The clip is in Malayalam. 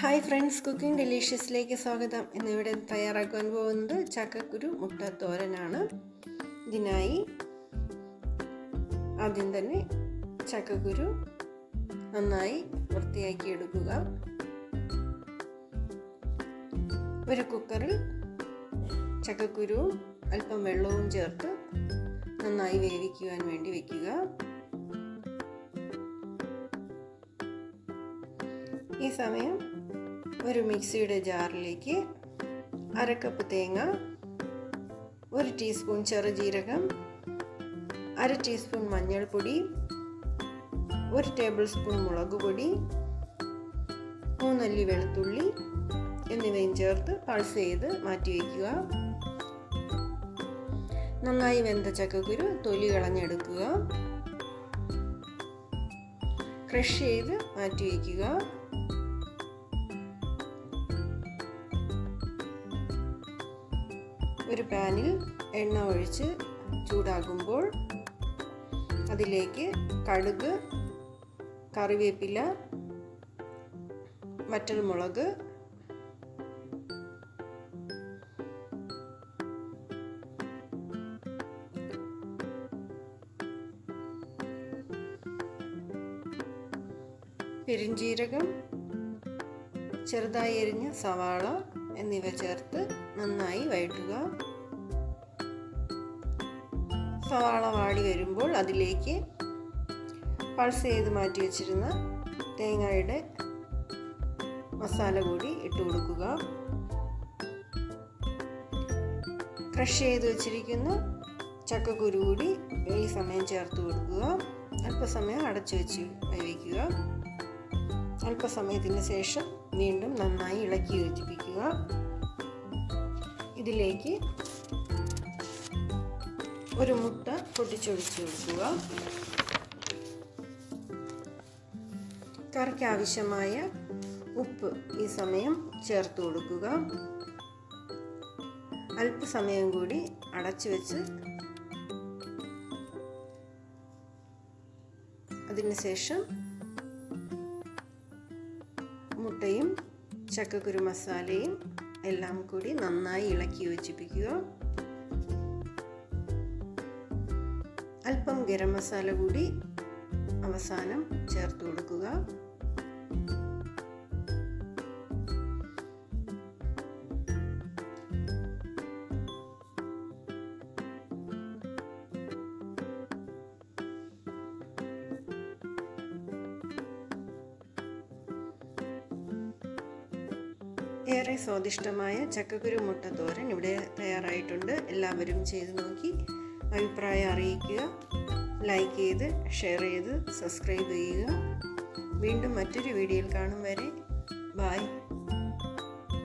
ഹായ് ഫ്രണ്ട്സ് കുക്കിംഗ് ഡെലീഷ്യസിലേക്ക് സ്വാഗതം. ഇന്നിവിടെ തയ്യാറാക്കാൻ പോകുന്നത് ചക്കക്കുരു മുട്ട തോരനാണ് ഇതിനായി ആദ്യം തന്നെ ചക്കക്കുരു നന്നായി വൃത്തിയാക്കി എടുക്കുക ഒരു കുക്കറിൽ ചക്കക്കുരുവും അല്പം വെള്ളവും ചേർത്ത് നന്നായി വേവിക്കുവാൻ വേണ്ടി വെക്കുക. ഈ സമയം ഒരു മിക്സിയുടെ ജാറിലേക്ക് അര കപ്പ് തേങ്ങ ഒരു ടീസ്പൂൺ ചെറുജീരകം അര ടീസ്പൂൺ മഞ്ഞൾപ്പൊടി ഒരു ടേബിൾ സ്പൂൺ മുളക് പൊടി മൂന്നല്ലി വെളുത്തുള്ളി എന്നിവയും ചേർത്ത് പൾസ് ചെയ്ത് മാറ്റി വയ്ക്കുക. നന്നായി വെന്ത ചക്കക്കുരു തൊലി കളഞ്ഞെടുക്കുക. ക്രഷ് ചെയ്ത് മാറ്റി ഒരു പാനിൽ എണ്ണ ഒഴിച്ച് ചൂടാകുമ്പോൾ അതിലേക്ക് കടുക് കറിവേപ്പില മറ്റൊരു വറ്റൽമുളക് പെരിഞ്ജീരകം ചെറുതായി എരിഞ്ഞ സവാള എന്നിവ ചേർത്ത് നന്നായി വഴറ്റുക. സവാള വാടി വരുമ്പോൾ അതിലേക്ക് പൾസ് ചെയ്ത് മാറ്റി വെച്ചിരുന്ന തേങ്ങയുടെ മസാല കൂടി ഇട്ട് കൊടുക്കുക. ക്രഷ് ചെയ്ത് വെച്ചിരിക്കുന്ന ചക്കക്കുരു കൂടി ഈ സമയം ചേർത്ത് കൊടുക്കുക. അല്പസമയം അടച്ചു വെച്ച് വേവിക്കുക. അല്പസമയത്തിന് ശേഷം വീണ്ടും നന്നായി ഇളക്കി യോജിപ്പിക്കുക. ഇതിലേക്ക് ഒരു മുട്ട പൊട്ടിച്ചൊഴിച്ച് കൊടുക്കുക. കറിക്ക് ആവശ്യമായ ഉപ്പ് ഈ സമയം ചേർത്ത് കൊടുക്കുക. അല്പസമയം കൂടി അടച്ചു വെച്ച് അതിനുശേഷം മുട്ടയും ചക്കക്കുരു മസാലയും എല്ലാം കൂടി നന്നായി ഇളക്കി യോജിപ്പിക്കുക. അല്പം ഗരം മസാല കൂടി അവസാനം ചേർത്ത് കൊടുക്കുക. ഏറെ സ്വാദിഷ്ടമായ ചക്കക്കുരു മുട്ട തോരൻ ഇവിടെ തയ്യാറായിട്ടുണ്ട്. എല്ലാവരും ചെയ്ത് നോക്കി അഭിപ്രായം അറിയിക്കുക. ലൈക്ക് ചെയ്ത് ഷെയർ ചെയ്ത് സബ്സ്ക്രൈബ് ചെയ്യുക. വീണ്ടും മറ്റൊരു വീഡിയോയിൽ കാണും വരെ. ബായ്